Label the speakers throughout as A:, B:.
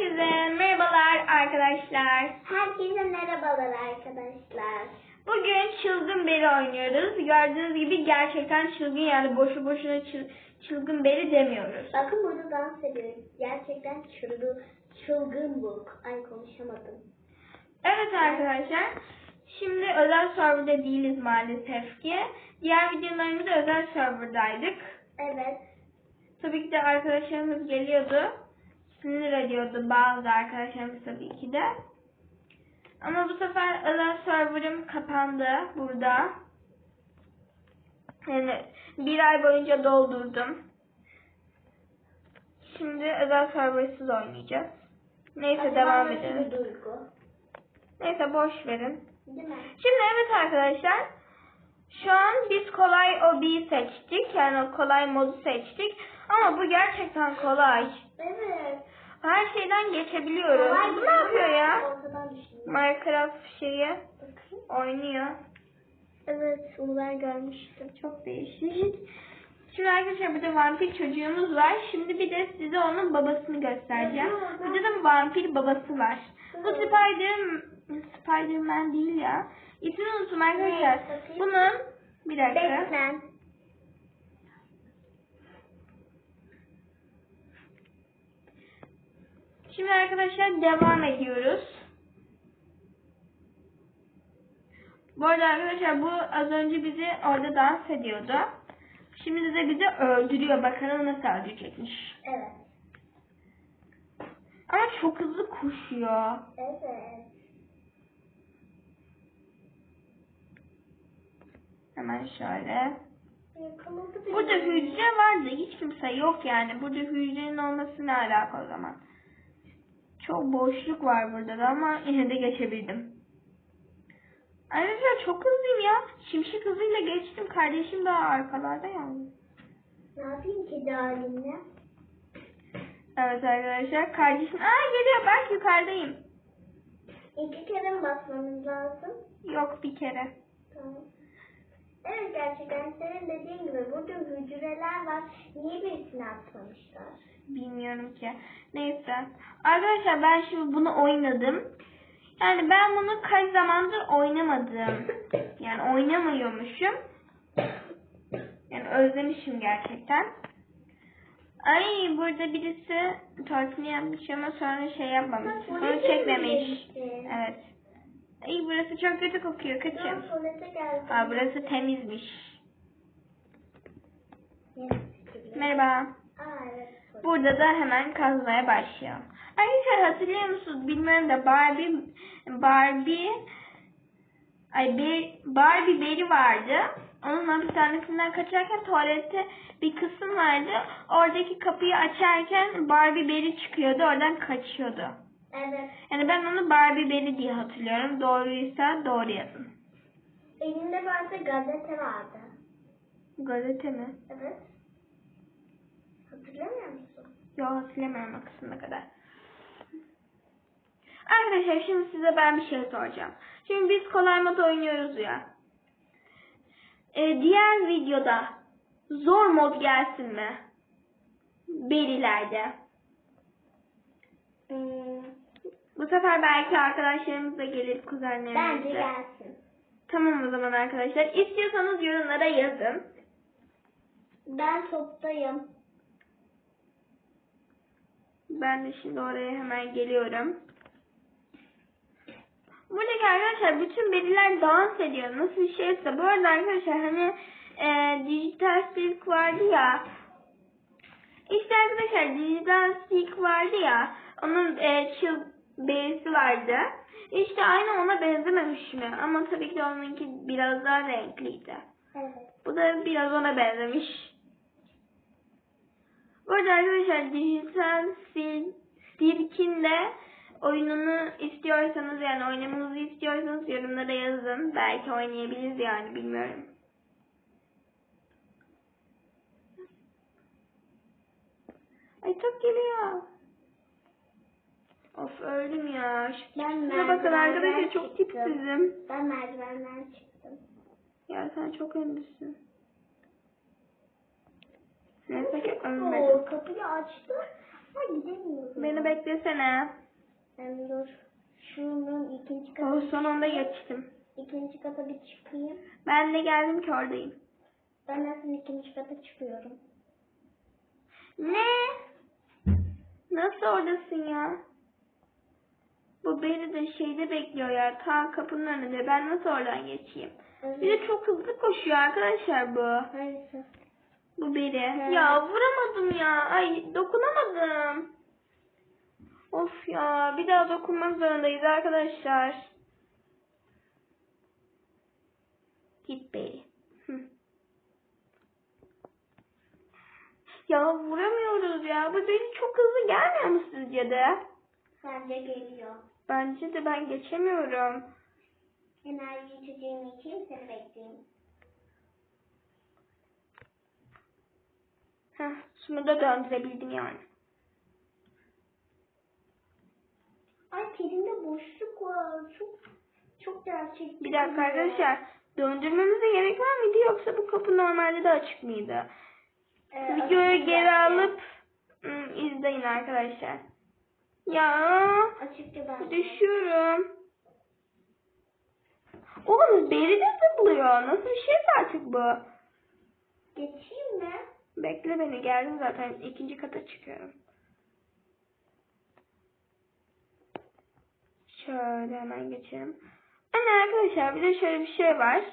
A: Herkese merhabalar arkadaşlar.
B: Herkese merhabalar arkadaşlar.
A: Bugün çılgın beri oynuyoruz. Gördüğünüz gibi gerçekten çılgın yani boşu boşuna çıl- çılgın beri demiyoruz.
B: Bakın burada dans ediyoruz. Gerçekten çılgın, çılgın bu. Ay konuşamadım.
A: Evet arkadaşlar. Şimdi özel serverda değiliz maalesef ki. Diğer videolarımızda özel serverdaydık.
B: Evet.
A: Tabii ki de arkadaşlarımız geliyordu. Sinir ediyordu bazı arkadaşlarımız tabii ki de. Ama bu sefer özel serverım kapandı burada. Yani bir ay boyunca doldurdum. Şimdi özel serversiz oynayacağız. Neyse
B: Acaba
A: devam edelim. Neyse boş verin. Şimdi evet arkadaşlar. Şu an biz kolay OB'yi seçtik. Yani kolay modu seçtik. Ama bu gerçekten kolay.
B: Evet.
A: Her şeyden geçebiliyoruz.
B: Kolay
A: Bu ne yapıyor ya? Minecraft şeyi oynuyor.
B: Evet onu ben görmüştüm.
A: Çok değişik. Şimdi arkadaşlar burada vampir çocuğumuz var. Şimdi bir de size onun babasını göstereceğim. Burada da vampir babası var. Bu Spider Spiderman değil ya. İsmini unuttum arkadaşlar. Bunun bir dakika.
B: Batman.
A: Şimdi arkadaşlar devam ediyoruz. Bu arada arkadaşlar bu az önce bizi orada dans ediyordu. Şimdi de bizi öldürüyor. Bakalım nasıl öldürecekmiş.
B: Evet.
A: Ama çok hızlı koşuyor.
B: Evet.
A: Hemen şöyle. Burada hücre var da hiç kimse yok yani. Burada hücrenin olması ne alaka o zaman? Çok boşluk var burada da ama yine de geçebildim. Arkadaşlar çok hızlıyım ya. Şimşek hızıyla geçtim. Kardeşim daha arkalarda yani.
B: Ne yapayım kedi halimle?
A: Evet arkadaşlar kardeşim. Aa geliyor bak yukarıdayım.
B: İki kere mi basmamız lazım?
A: Yok bir kere.
B: Tamam. Evet gerçekten senin dediğin gibi burada hücreler var. Niye birisini atmamışlar?
A: Bilmiyorum ki. Neyse. Arkadaşlar ben şimdi bunu oynadım. Yani ben bunu kaç zamandır oynamadım. Yani oynamıyormuşum. Yani özlemişim gerçekten. Ay burada birisi tortunu yapmış ama sonra şey yapmamış.
B: Tuvalete
A: çekmemiş. Evet. Ay burası çok kötü kokuyor. Kaçın.
B: tuvalete geldim.
A: Aa burası temizmiş.
B: Fikirler.
A: Merhaba.
B: Aa evet. tuvalet.
A: Burada da hemen kazmaya başlayalım. Arkadaşlar hatırlıyor musunuz bilmiyorum da Barbie Barbie ay bir Barbie beri vardı. Onun hapishanesinden kaçarken tuvalette bir kısım vardı. Oradaki kapıyı açarken Barbie beri çıkıyordu. Oradan kaçıyordu.
B: Evet.
A: Yani ben onu Barbie beri diye hatırlıyorum. Doğruysa doğru yazın.
B: Elinde böyle gazete vardı.
A: Gazete mi?
B: Evet. Hatırlamıyor musun?
A: Yok hatırlamıyorum o kısmına kadar. Arkadaşlar şimdi size ben bir şey soracağım. Şimdi biz kolay mod oynuyoruz ya. Ee, diğer videoda zor mod gelsin mi? Berilerde.
B: Hmm,
A: Bu sefer belki arkadaşlarımız da gelir kuzenlerimiz
B: bence
A: de.
B: gelsin.
A: Tamam o zaman arkadaşlar. İstiyorsanız yorumlara yazın.
B: Ben toptayım.
A: Ben de şimdi oraya hemen geliyorum. Buradaki arkadaşlar bütün beriler dans ediyor. Nasıl bir şeyse. Bu arada arkadaşlar hani e, dijital silk vardı ya. İşte arkadaşlar dijital silk vardı ya. Onun e, çıl berisi vardı. İşte aynı ona benzememiş mi? Ama tabii ki de onunki biraz daha renkliydi.
B: Evet.
A: Bu da biraz ona benzemiş. Bu arada arkadaşlar dijital sil, sirkin de oyununu istiyorsanız yani oynamamızı istiyorsanız yorumlara yazın. Belki oynayabiliriz yani bilmiyorum. Ay çok geliyor. Of öldüm ya.
B: Ben
A: tipsize bakın arkadaşlar çok
B: çıktım.
A: tipsizim.
B: Ben merdivenden çıktım.
A: Ya sen çok ünlüsün. Neyse ki
B: Oo,
A: ölmedim.
B: kapıyı açtı. Ha gidemiyorum.
A: Beni beklesene.
B: Ben dur. Şunun ikinci katı.
A: Oh, sonunda geçtim.
B: İkinci kata bir çıkayım.
A: Ben de geldim ki oradayım.
B: Ben nasıl ikinci kata çıkıyorum.
A: Ne? Nasıl oradasın ya? Bu beni de şeyde bekliyor ya. Ta kapının önünde. Ben nasıl oradan geçeyim? Bir de çok hızlı koşuyor arkadaşlar bu.
B: Hangisi?
A: Bu biri.
B: He.
A: Ya vuramadım ya. Ay dokunamadım. Of ya. Bir daha dokunmak zorundayız arkadaşlar. Git beri. Ya vuramıyoruz ya. Bu beni çok hızlı gelmiyor mu sizce de?
B: Bence geliyor.
A: Bence de ben geçemiyorum.
B: Enerji içeceğimi içeyim seni bekleyeyim.
A: Heh, şunu da döndürebildim yani.
B: Ay terimde boşluk var. Çok çok gerçekçi.
A: Bir dakika arkadaşlar. Döndürmemize gerek var mıydı yoksa bu kapı normalde de açık mıydı?
B: Ee,
A: Videoyu geri alıp ım, izleyin arkadaşlar. Ya
B: Açıkça ben.
A: düşüyorum. Oğlum beri de zıplıyor. Nasıl bir şey artık bu?
B: Geçeyim mi?
A: Bekle beni geldim zaten ikinci kata çıkıyorum. Şöyle hemen geçelim. Hani arkadaşlar bir de şöyle bir şey var.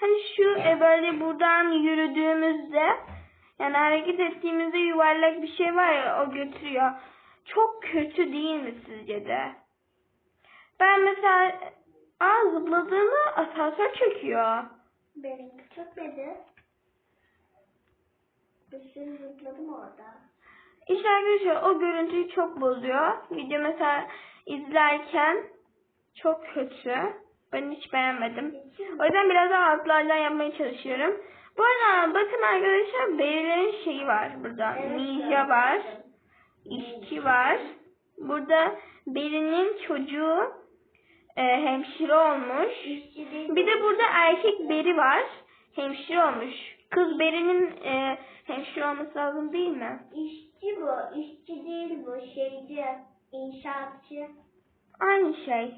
A: Hani şu e, böyle buradan yürüdüğümüzde yani hareket ettiğimizde yuvarlak bir şey var ya o götürüyor. Çok kötü değil mi sizce de? Ben mesela aa zıpladığımda asansör çöküyor.
B: Benimki çok dedi. Bir sürü zıpladım orada.
A: İşte arkadaşlar o görüntüyü çok bozuyor. Video mesela izlerken çok kötü. Ben hiç beğenmedim. O yüzden biraz daha altlardan yapmaya çalışıyorum. Bu arada bakın arkadaşlar Berilerin şeyi var burada.
B: Evet,
A: Ninja var. İşçi var. Burada Beri'nin çocuğu e, hemşire olmuş. Bir de burada erkek Beri var. Hemşire olmuş. Kız Beri'nin e, hemşire olması lazım değil mi?
B: İşçi bu. İşçi değil bu. Şeyci. İnşaatçı.
A: Aynı şey.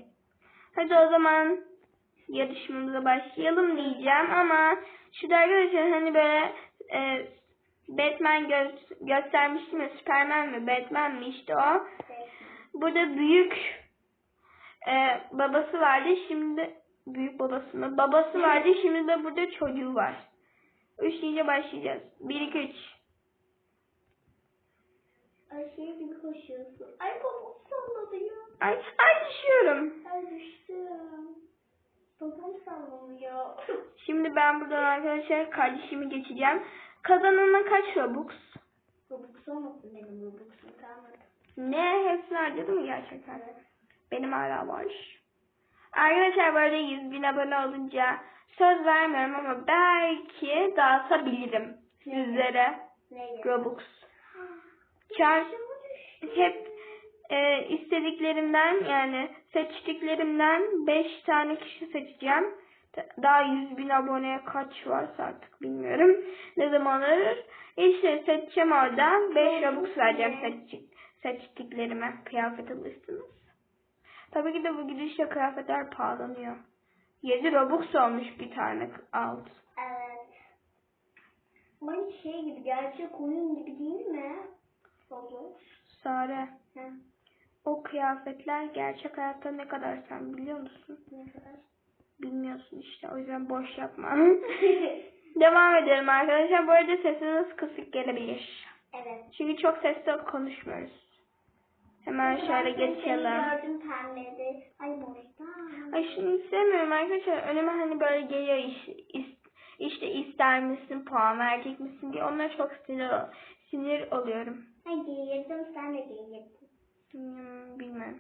A: Hadi o zaman yarışmamıza başlayalım diyeceğim ama şu arkadaşlar hani böyle e, Batman gö- göstermiştim ya Superman mi Batman mi işte o. Burada büyük e, babası vardı şimdi büyük babası mı? Babası vardı şimdi de burada çocuğu var. Üç deyince başlayacağız. Bir iki üç.
B: Ay şey gibi koşuyorsun. Ay babam salladı ya.
A: Ay, ay düşüyorum.
B: Ay düştüm. Babam sallanıyor.
A: Şimdi ben buradan arkadaşlar kardeşimi geçeceğim. Kazanana kaç Robux?
B: Robux olmasın benim Robux'um kalmadı.
A: Ne? Hepsini harcadı mı gerçekten? Benim hala var. Arkadaşlar böyle 100 bin abone olunca söz vermiyorum ama belki dağıtabilirim sizlere? Robux. Çar hep e, istediklerimden yani seçtiklerimden 5 tane kişi seçeceğim. Daha 100 bin aboneye kaç varsa artık bilmiyorum. Ne zaman olur. İşte seçeceğim orada. 5 Robux vereceğim seç, seçtiklerime. Kıyafet alırsınız. Tabii ki de bu gidişle kıyafetler pahalanıyor. 7 Robux olmuş bir tane alt.
B: Evet. Aynı şey gibi gerçek oyun gibi değil mi? Robux.
A: Sare.
B: Heh.
A: O kıyafetler gerçek hayatta ne kadar sen biliyor musun?
B: Ne kadar?
A: Bilmiyorsun işte. O yüzden boş yapma. Devam edelim arkadaşlar. Bu arada sesiniz kısık gelebilir.
B: evet.
A: Çünkü çok sesli konuşmuyoruz. Hemen şöyle geçelim.
B: Gördüm pembede. Ay boşta.
A: Ay şunu istemiyorum arkadaşlar. Önüme hani böyle geliyor iş, is- işte ister misin puan verecek misin diye. Onlara çok sinir, sinir oluyorum.
B: Ay giyirdim sen de giyirdin.
A: Hmm, bilmem.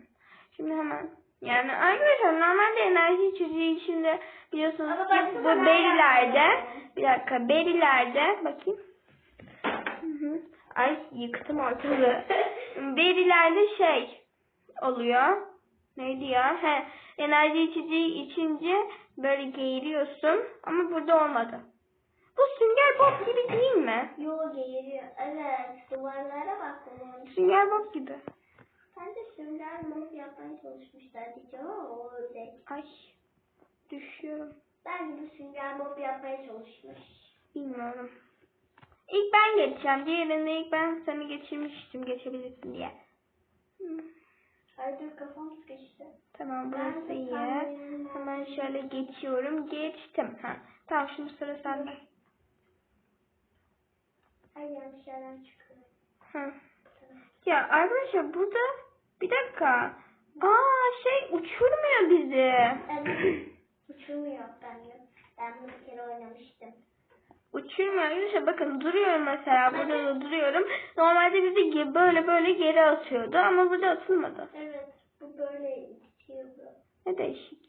A: Şimdi hemen. Yani arkadaşlar normalde enerji içeceği içinde biliyorsunuz ki bu berilerde bir dakika berilerde bakayım. Hı hı. Ay yıktım ortalığı. berilerde şey oluyor. Neydi ya? He, enerji içeceği içince böyle geğiriyorsun ama burada olmadı. Bu sünger bob gibi değil mi?
B: Yo geğiriyor. Evet. Duvarlara bak.
A: Sünger bob gibi.
B: Ben de sünger mob yapmaya çalışmışlar diyeceğim ama o ördek.
A: Ay düşüyorum.
B: Bence bu sünger mob yapmaya çalışmış.
A: Bilmiyorum. İlk ben geçeceğim. Diğerinde ilk ben seni geçirmiştim geçebilirsin diye.
B: Ay dur kafam sıkıştı.
A: Tamam
B: Ben
A: burası
B: de
A: iyi. Hemen şöyle geçiyorum. Geçtim. Ha. Tamam şimdi sıra sende.
B: Ay yanlış yerden çıkıyor.
A: Ha. Ya arkadaşlar burada bir dakika. Aa şey uçurmuyor bizi.
B: Evet. Uçurmuyor ben. Ben bunu bir kere oynamıştım.
A: Uçurmuyor arkadaşlar. Bakın duruyorum mesela. Burada da duruyorum. Normalde bizi böyle böyle geri atıyordu ama burada atılmadı.
B: Evet. Bu böyle itiyordu.
A: Ne değişik.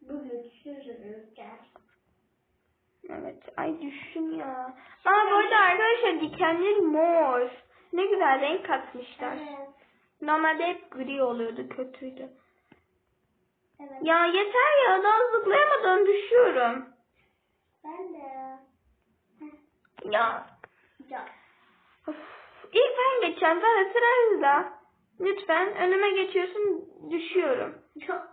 B: Bu güçsüz rüzgar.
A: Evet. Ay düştüm ya. Aa bu arada arkadaşlar dikenleri mor. Ne güzel renk katmışlar.
B: Evet.
A: Normalde hep gri oluyordu. Kötüydü.
B: Evet.
A: Ya yeter ya. Daha zıplayamadan düşüyorum.
B: Ben de.
A: Ya.
B: Ya.
A: Of. İlk ben geçeceğim. Sen de sıra hızla. Lütfen önüme geçiyorsun. Düşüyorum.
B: Ya.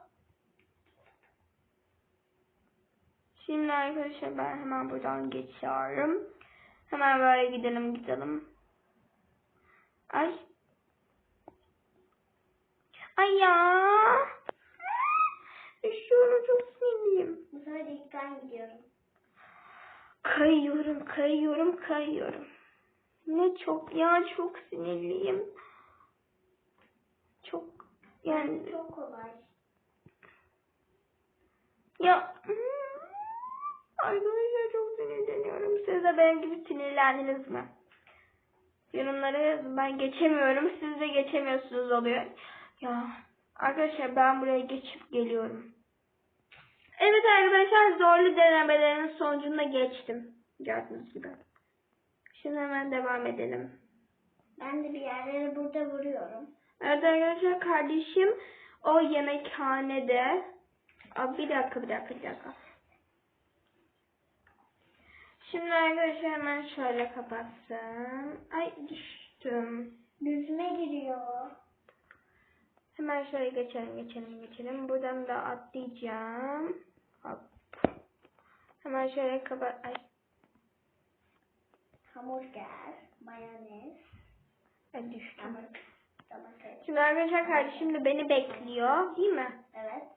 A: Şimdi arkadaşlar ben hemen buradan geçiyorum. Hemen böyle gidelim gidelim. Ay. Ay ya. Düşüyorum çok sinirliyim.
B: Bu sefer ilk ben gidiyorum.
A: Kayıyorum, kayıyorum, kayıyorum. Ne çok ya çok sinirliyim. Çok yani
B: Çok kolay.
A: ya arkadaşlar çok sinirleniyorum. Siz de benim gibi sinirlendiniz mi? Yorumlara yazın. Ben geçemiyorum. Siz de geçemiyorsunuz oluyor. Ya arkadaşlar ben buraya geçip geliyorum. Evet arkadaşlar zorlu denemelerin sonucunda geçtim. Gördüğünüz gibi. Şimdi hemen devam edelim.
B: Ben de bir yerlere burada vuruyorum.
A: Evet arkadaşlar kardeşim o yemekhanede. Aa, bir dakika bir dakika bir dakika. Şimdi arkadaşlar hemen şöyle kapatsın. Ay düştüm.
B: Yüzüme giriyor.
A: Hemen şöyle geçelim geçelim geçelim. Buradan da atlayacağım. Hop. Hemen şöyle kapat. Ay,
B: Hamburger, mayonez,
A: ay düştüm.
B: domates.
A: Şimdi arkadaşlar kardeşim de beni bekliyor. Değil mi?
B: Evet.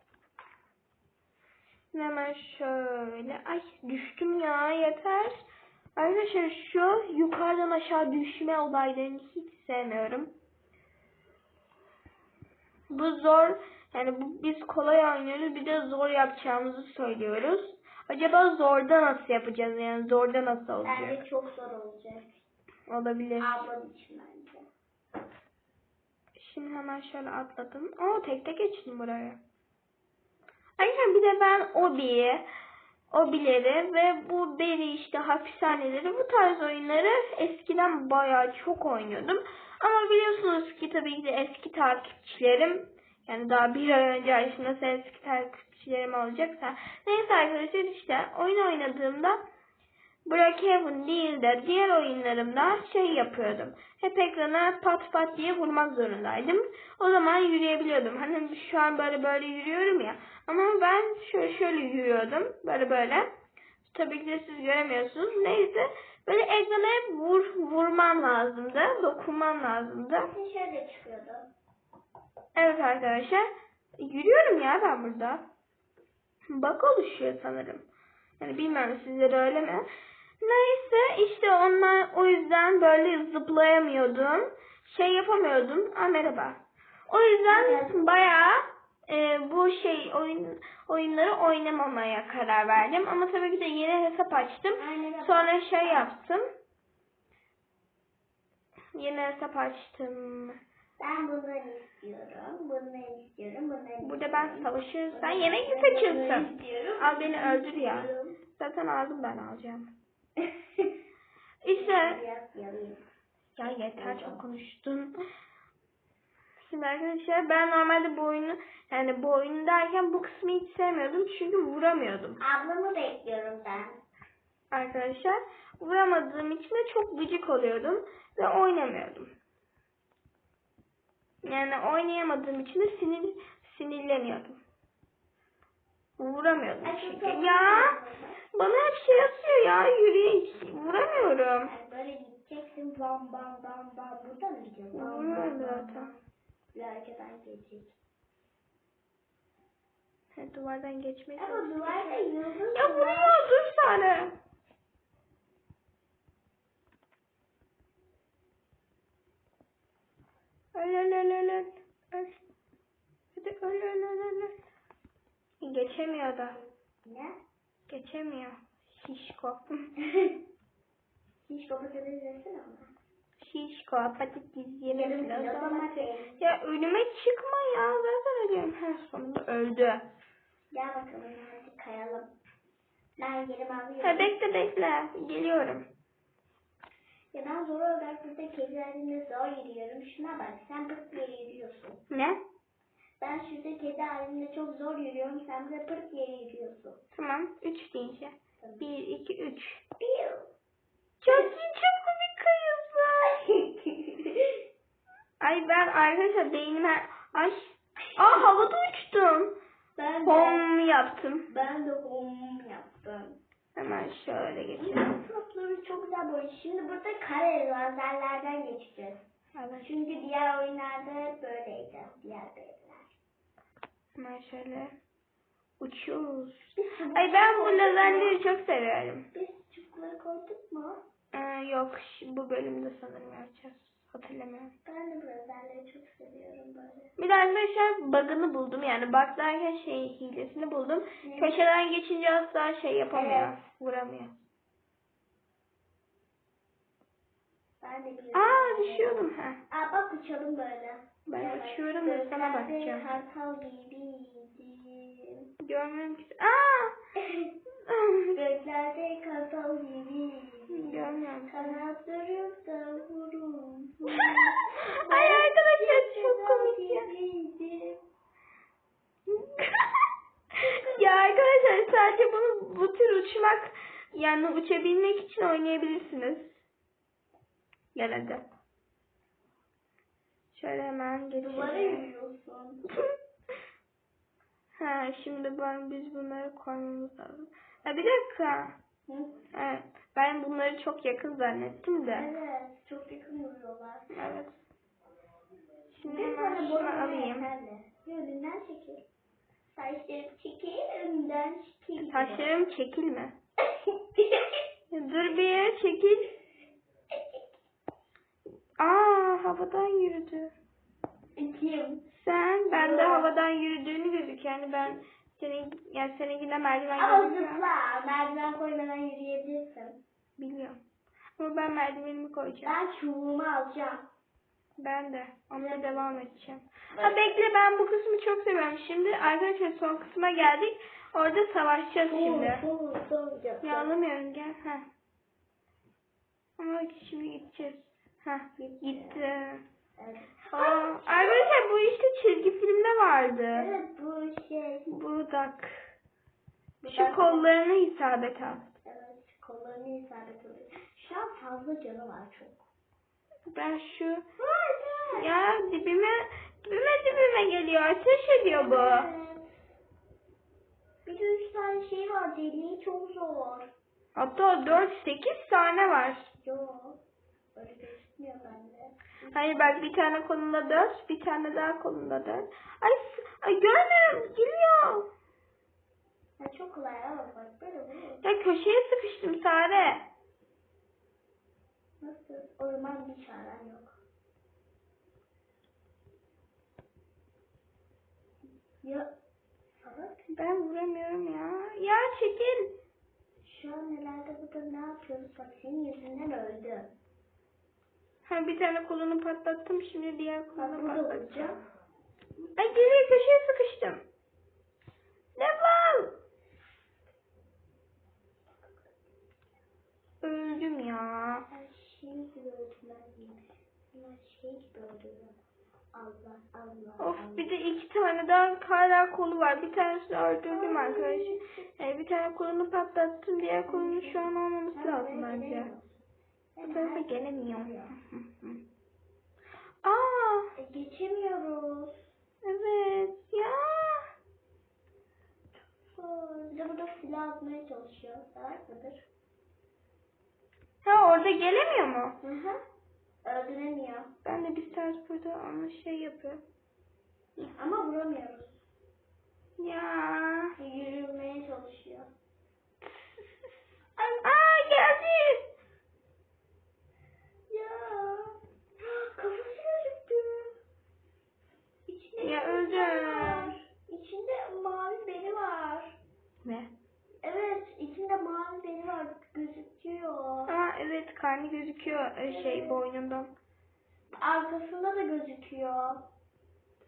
A: Şimdi hemen şöyle. Ay düştüm ya yeter. Arkadaşlar şu yukarıdan aşağı düşme olaylarını hiç sevmiyorum. Bu zor. Yani bu, biz kolay oynuyoruz. Bir de zor yapacağımızı söylüyoruz. Acaba zorda nasıl yapacağız? Yani zorda nasıl olacak?
B: Bence çok zor olacak.
A: Olabilir.
B: Ablam için bence.
A: Şimdi hemen şöyle atladım. Oo tek tek geçtim buraya. Arkadaşlar bir de ben Obi'yi, Obi'leri ve bu Beri işte hapishaneleri bu tarz oyunları eskiden bayağı çok oynuyordum. Ama biliyorsunuz ki tabii ki de eski takipçilerim yani daha bir ay önce nasıl eski takipçilerim olacaksa. Neyse arkadaşlar işte oyun oynadığımda Brookhaven değil de diğer oyunlarımda şey yapıyordum. Hep ekrana pat pat diye vurmak zorundaydım. O zaman yürüyebiliyordum. Hani şu an böyle böyle yürüyorum ya. Ama ben şöyle şöyle yürüyordum. Böyle böyle. Tabii ki de siz göremiyorsunuz. Neyse. Böyle ekrana hep vur, vurmam lazımdı. Dokunmam lazımdı.
B: Şöyle çıkıyordu.
A: Evet arkadaşlar. Yürüyorum ya ben burada. Bak oluşuyor sanırım. Yani bilmiyorum sizlere öyle mi? Neyse işte onlar o yüzden böyle zıplayamıyordum. Şey yapamıyordum. Aa, merhaba. O yüzden bayağı e, bu şey oyun oyunları oynamamaya karar verdim. Ama tabii ki de yeni hesap açtım.
B: Aynen.
A: Sonra şey yaptım. Yeni hesap açtım.
B: Ben bunları istiyorum. Bunları istiyorum. Bunları
A: Burada ben
B: istiyorum.
A: savaşırız. Sen
B: Bunları
A: yemek mi seçiyorsun? Al beni öldür ya. Zaten aldım ben alacağım. İşte ya yeter çok konuştun. Şimdi arkadaşlar ben normalde bu oyunu yani bu oyunu derken bu kısmı hiç sevmiyordum çünkü vuramıyordum.
B: Ablamı bekliyorum ben.
A: Arkadaşlar vuramadığım için de çok gıcık oluyordum ve oynamıyordum. Yani oynayamadığım için de sinir sinirleniyordum. Vuramıyordum
B: Ay,
A: çünkü. Ya bana hep şey atıyor ya yürüyüş. Vuramıyorum.
B: Böyle gideceksin bam bam bam bam. Burada mı bam
A: Vuruyorum zaten.
B: Bir arkadan geçecek.
A: Ha, duvardan geçmeye
B: Ama duvarda yıldız
A: Ya
B: var.
A: vuruyor dur. Öl öl öl öl öl. Öl. Hadi öl öl öl öl. Geçemiyor da.
B: Ne?
A: Geçemiyor. Şişko.
B: Hiç babasını izlesin ama.
A: Şişko. Patates yemek lazım. Ya önüme çıkma ya. Zaten ölüyorum. Her sonunda öldü.
B: Gel bakalım hadi kayalım. Ben yerimi alıyorum.
A: Ha bekle bekle. Geliyorum.
B: Ya ben zor olarak burada kedilerimle zor yürüyorum. Şuna bak sen pırt diye yürüyorsun.
A: Ne?
B: Ben şurada kedi halimle çok zor yürüyorum. Sen de pırt diye yürüyorsun.
A: Tamam. Üç deyince.
B: Tamam.
A: Bir, iki, üç.
B: Piu.
A: Çok iyi, çok komik kayıyorsun. Ay ben arkadaşlar beynime... Ay. Aa havada uçtum.
B: ben de,
A: Hom yaptım.
B: ben de hom yaptım.
A: Hemen şöyle geçelim.
B: Topları çok güzel boyuyor. Şimdi burada kare lazerlerden geçeceğiz.
A: Evet.
B: Çünkü diğer oyunlarda böyleydi. Diğer beyler.
A: Şöyle uçuyoruz.
B: Biz
A: Ay ben bu lazerleri çok seviyorum.
B: Biz çubukları koyduk mu?
A: Ee, yok bu bölümde sanırım yapacağız. Hatırlamıyorum.
B: Ben de bu lazerleri çok seviyorum böyle.
A: Bir de arkadaşlar bug'ını buldum. Yani bug derken şey hilesini buldum.
B: Ne?
A: Köşeden geçince asla şey yapamıyor.
B: Evet.
A: Vuramıyor.
B: Ben de biliyorum.
A: Aa düşüyordum ha.
B: Aa bak uçalım böyle.
A: Ben
B: Evet.
A: uçuyorum da sana bakacağım.
B: Kartal gibiydim.
A: Görmüyorum ki. Aa!
B: Göklerde kartal gibiydim.
A: Görmüyorum.
B: Kanatlarım da vurun.
A: Ay arkadaşlar çok komik ya. Ya arkadaşlar sadece bunu bu tür uçmak yani uçabilmek için oynayabilirsiniz. Gel hadi. Şöyle hemen
B: Duvara
A: geçelim.
B: yürüyorsun.
A: ha şimdi ben biz bunları koymamız lazım. Ha bir dakika.
B: Hı?
A: Evet, ben bunları çok yakın zannettim de.
B: Evet. Çok yakın vuruyorlar.
A: Evet. Şimdi
B: Bir
A: hemen şunu alayım.
B: Önünden çekil. Saçlarım çekil, önünden çekil.
A: Saçlarım çekilme. Dur bir yere çekil. Aa havadan yürüdü.
B: Kim?
A: Sen ben de havadan yürüdüğünü gözük yani ben senin yani seninkine merdiven
B: Ama
A: gözüküyor.
B: zıpla. Merdiven koymadan yürüyebilirsin.
A: Biliyorum. Ama ben merdivenimi koyacağım.
B: Ben çubuğumu alacağım.
A: Ben de. Onunla devam edeceğim. Ha bekle ben bu kısmı çok seviyorum. Şimdi arkadaşlar son kısma geldik. Orada savaşacağız şimdi.
B: Bu, bu, bu.
A: Ya anlamıyorum gel. Ha. Ama şimdi gideceğiz. Ha gitti.
B: Evet.
A: Aa, arkadaşlar bu işte çizgi filmde vardı.
B: Evet bu şey.
A: Budak. Şu
B: Budak.
A: kollarını isabet al.
B: Evet kollarını isabet oluyor. Şu an fazla canı var çok.
A: Ben şu
B: Var
A: ya dibime dibime dibime geliyor. Ateş ediyor bu.
B: Evet. Bir de üç tane şey var deliği çok zor.
A: Hatta 4-8 tane var.
B: Yok. Öyle bende.
A: Hayır bak bir tane kolunda 4, bir tane daha kolunda 4. Ay, ay görmüyorum. Geliyor.
B: Ya çok kolay ama bak böyle vuruyor.
A: Ya köşeye sıkıştım Sare.
B: Nasıl? Orman bir çaren yok. Ya salak.
A: Ben vuramıyorum ya. Ya çekil.
B: Şu an nelerde burada ne yapıyoruz? Bak senin yüzünden öldü.
A: Ha bir tane kolunu patlattım şimdi diğer kolunu patlatacağım. Ay geriye köşeye sıkıştım. Defol. Öldüm ya.
B: Ben şey gibi öldüm ben şey gibi öldüm. Allah Allah.
A: Of bir de iki tane daha hala kolu var. Bir tanesini öldürdüm arkadaşlar. Ee, bir tane kolunu patlattım. Diğer kolunu şu an olmaması lazım bence. Bu tarafa gelemiyor. Aa
B: E, geçemiyoruz.
A: evet ya.
B: Bir de burada silah atmaya çalışıyor. Salak mıdır?
A: Ha orada gelemiyor mu?
B: Hı hı. Öldüremiyor.
A: Ben de bir saat burada ama şey yapıyorum.
B: Ama vuramıyoruz.
A: Ya.
B: Yürümeye çalışıyor.
A: Aa geldi.
B: Ya. Kafası gözüktü. İçinde
A: Ya
B: bir
A: öldü.
B: var. İçinde mavi beni var.
A: Ne?
B: Evet, içinde mavi beni var. Gözüküyor.
A: Aa evet karnı gözüküyor e, şey boynundan.
B: Arkasında da gözüküyor.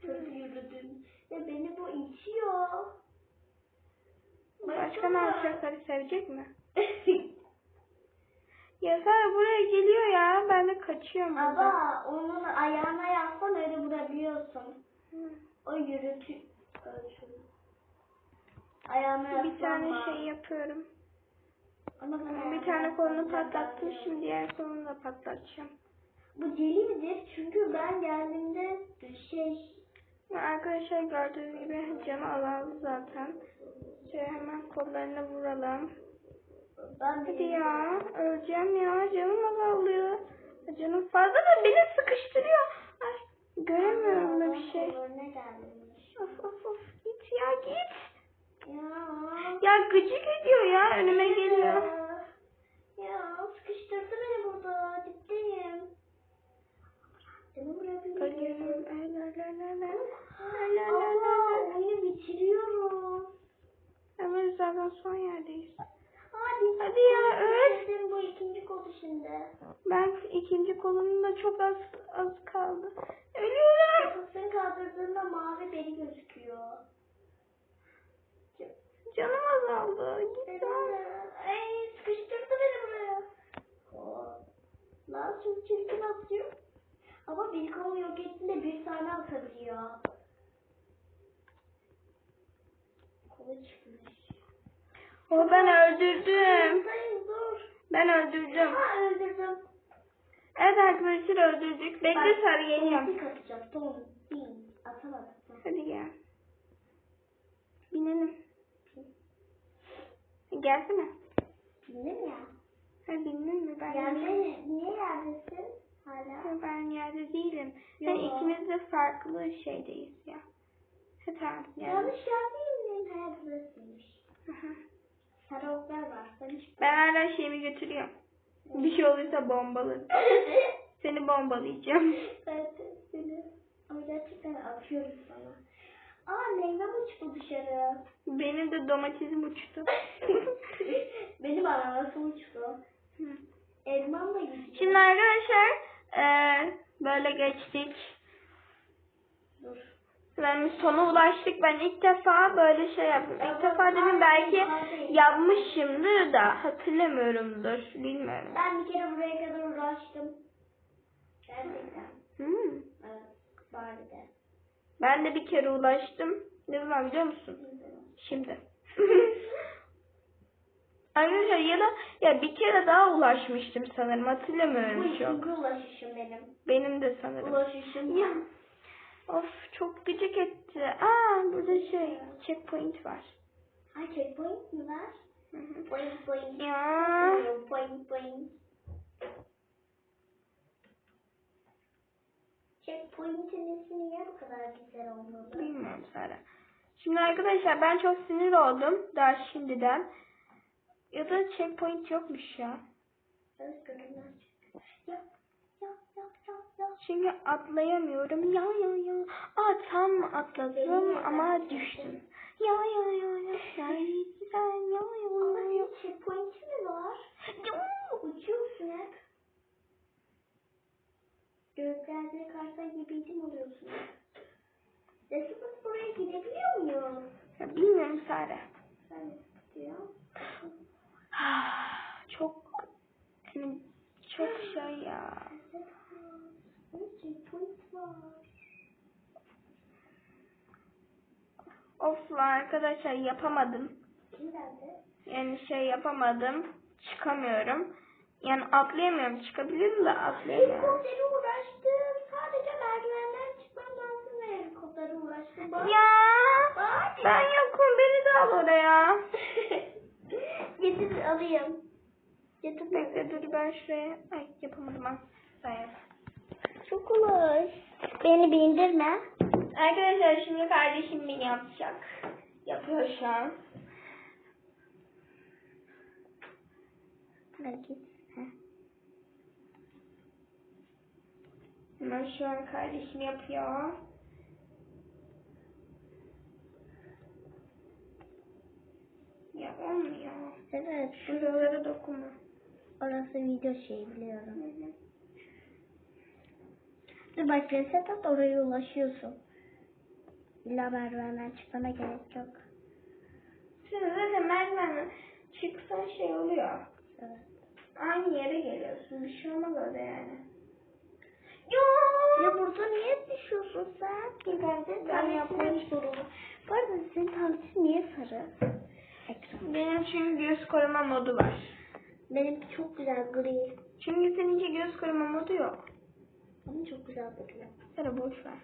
B: Çok yürüdüm. Ve beni bu itiyor.
A: Başka ne yapacak? Hadi sevecek mi? Ya sen buraya geliyor ya. Ben de kaçıyorum buradan.
B: Ama onun ayağına yapsan öyle vurabiliyorsun. O yürütü. Yapsan
A: Bir tane şey yapıyorum.
B: Ama ben
A: Bir tane kolunu patlattım. Şimdi diğer kolunu da patlatacağım.
B: Bu deli midir? Çünkü ben geldiğimde şey
A: Arkadaşlar gördüğünüz gibi canı azaldı zaten. Şöyle hemen kollarına vuralım.
B: ben
A: Hadi ya. Öleceğim ya. Canım azalıyor. Canım fazla da beni sıkıştırıyor. Bir şey.
B: Ne gelmiş?
A: Of of of. Git ya git.
B: Ya.
A: Ya gıcık ediyor ya. Önüme geliyor.
B: Ya sıkıştırdı beni burada. Ciddiyim. Seni bırakabilirim. Allah
A: la la.
B: oyunu bitiriyoruz.
A: Hemen zaten son yerdeyiz.
B: Hadi.
A: Ya, öl.
B: Senin bu ikinci kodu şimdi.
A: Ben ikinci kolumda çok az az kaldı. Ölüyorum.
B: Kafasını kaldırdığında mavi beni gözüküyor.
A: Canım azaldı. Git.
B: Ay sıkıştırdı beni buraya. Lan çok çirkin atıyor. Ama bir konu yok ettiğinde bir tane atabiliyor. Kolu çıkmış.
A: O ben öldürdüm.
B: Hayır dur.
A: Ben öldürdüm.
B: Ha öldürdüm.
A: Evet arkadaşlar öldürdük. Bekle sarı geliyorum.
B: Tombik. Atamadım.
A: Hadi gel. Binelim. Gelsene.
B: Bildin ya.
A: Ha bindin mi? Ben
B: Yani niye yerdesin hala?
A: Ben yerde değilim.
B: Yo.
A: ikimiz de farklı şeydeyiz ya. Ha, tamam.
B: Yanlış yer değil mi? Hayır var. Sen hiç
A: Ben hala şeyimi götürüyorum. Bir şey olursa bombalı. Seni bombalayacağım.
B: ben seni ama gerçekten atıyorum sana. Aa meyvem uçtu dışarı.
A: Benim de domatesim uçtu.
B: Benim ananasım uçtu. Elmam da gitti.
A: Şimdi arkadaşlar eee, böyle geçtik. Yani sona ulaştık. Ben ilk defa böyle şey yaptım. İlk defa dedim belki yapmışımdır da hatırlamıyorumdur. Bilmiyorum.
B: Ben bir kere buraya kadar uğraştım. Gerçekten.
A: Hmm.
B: Evet. Bari de.
A: Ben de bir kere ulaştım. Ne zaman biliyor musun? Şimdi. Arkadaşlar ya da ya bir kere daha ulaşmıştım sanırım.
B: Bu
A: Hatırlamıyorum çok.
B: ikinci ulaşışım benim.
A: Benim de sanırım.
B: Ulaşışım.
A: Ya. Of çok gıcık etti. Aa burada şey checkpoint var.
B: Ay checkpoint mi var?
A: Hı hı.
B: Point point.
A: Ya.
B: Point point. Checkpoint'in ismi niye bu kadar güzel olmadı?
A: Bilmiyorum Sara. Şimdi arkadaşlar ben çok sinir oldum daha şimdiden. Ya da checkpoint yokmuş ya.
B: Evet görünmez. Yap yap.
A: Çünkü atlayamıyorum. Ya ya ya. Aa tam atladım ama düştüm. Ya ya ya ya. Sen sen ya ya ya.
B: senin checkpoint'in mi var? Uçuyorsun hep. Göklerde kartal gibiydim oluyorsun. Resmen buraya gidebiliyor muyum?
A: ya bilmiyorum Sara.
B: Ben diyor.
A: çok hani çok şey ya
B: checkpoint var.
A: Of arkadaşlar yapamadım. Yani şey yapamadım. Çıkamıyorum. Yani atlayamıyorum. Çıkabilirim de atlayamıyorum.
B: Helikoptere uğraştım. Sadece merdivenden çıkmam lazım ve uğraştım. Bak.
A: Ya.
B: Bak.
A: Ben yokum. Beni de al oraya.
B: Getir alayım. Getir.
A: Bekle dur ben şuraya. Ay yapamadım ben. Ben yapamadım.
B: Çok kolay. Beni bindirme.
A: Arkadaşlar şimdi kardeşim beni yapacak. Yapıyor şu an.
B: Hadi.
A: Hemen şu an kardeşim yapıyor. Ya olmuyor.
B: Evet.
A: Şuralara dokunma.
B: Orası video şey biliyorum.
A: Hı hı.
B: Dur bak reset at oraya ulaşıyorsun. İlla merdivenden çıkmana gerek yok.
A: Şimdi zaten merdivenden çıksan şey oluyor.
B: Evet.
A: Aynı yere geliyorsun. Bir şey olmaz orada yani.
B: Ya burada niye düşüyorsun sen?
A: Ben,
B: Ben yapmak zorunda. Bu arada senin tabletin niye sarı? Ekran.
A: Benim çünkü göz koruma modu var.
B: Benimki çok güzel gri.
A: Çünkü seninki göz koruma modu yok.
B: Ama çok güzel duruyor.
A: Sana boş ver.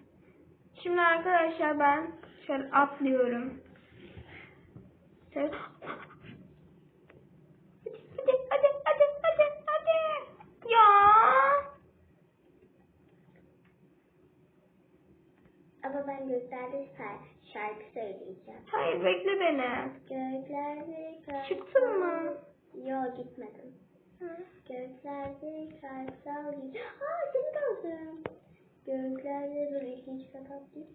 A: Şimdi arkadaşlar ben şöyle atlıyorum. Şöyle... Hadi hadi hadi hadi hadi. Ya.
B: Ama ben göklerde şar- şarkı söyleyeceğim.
A: Hayır bekle beni.
B: Göklerde.
A: Çıktın mı?
B: Yok gitmedim. Göklerde şarkı söyleyeceğim. Aa seni kaldım. Göklerde dur ikinci kat atlayayım.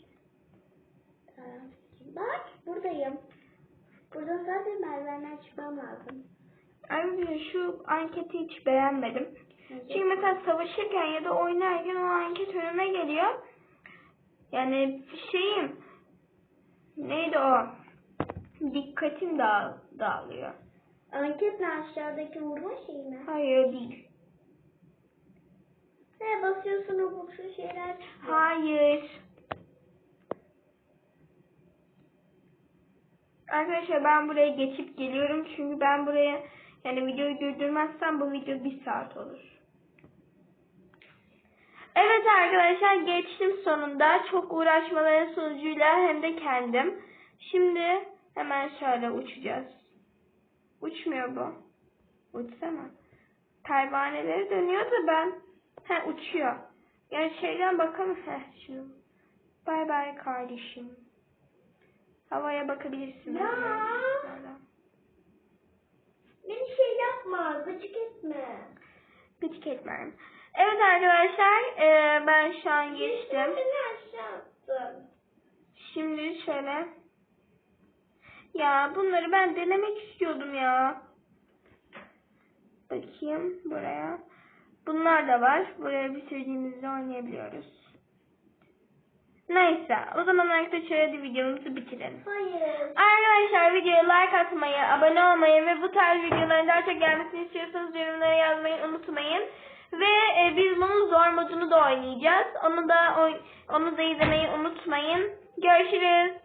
B: Taraf iki. Bak buradayım. Burada zaten merdivenden çıkmam lazım.
A: Ayrıca şu anketi hiç beğenmedim. Çünkü mesela savaşırken ya da oynarken o anket önüme geliyor. Yani şeyim neydi o? Dikkatim dağ, dağılıyor.
B: Anketle aşağıdaki vurma şeyi mi?
A: Hayır değil.
B: Ne basıyorsun o burcu şeyler.
A: Hayır. Arkadaşlar ben buraya geçip geliyorum çünkü ben buraya yani videoyu durdurmazsam bu video bir saat olur. Evet arkadaşlar geçtim sonunda. Çok uğraşmaların sonucuyla hem de kendim. Şimdi hemen şöyle uçacağız. Uçmuyor bu. Uçsana. Pervaneleri dönüyor da ben. He uçuyor. Yani şeyden bakalım. Heh şunu. Bay bay kardeşim. Havaya bakabilirsin.
B: Ya. Beni şey yapma, gıcık etme.
A: Gıcık etmem. Evet arkadaşlar eee, ben şu an geçtim. Şimdi şöyle. Ya bunları ben denemek istiyordum ya. Bakayım buraya. Bunlar da var. Buraya bitirdiğimizde oynayabiliyoruz. Neyse. O zaman arkadaşlar hadi videomuzu bitirelim.
B: Hayır.
A: Arkadaşlar videoya like atmayı, abone olmayı ve bu tarz videoların daha çok gelmesini istiyorsanız yorumlara yazmayı unutmayın. Ve e, biz bunun zor modunu da oynayacağız. Onu da onu da izlemeyi unutmayın. Görüşürüz.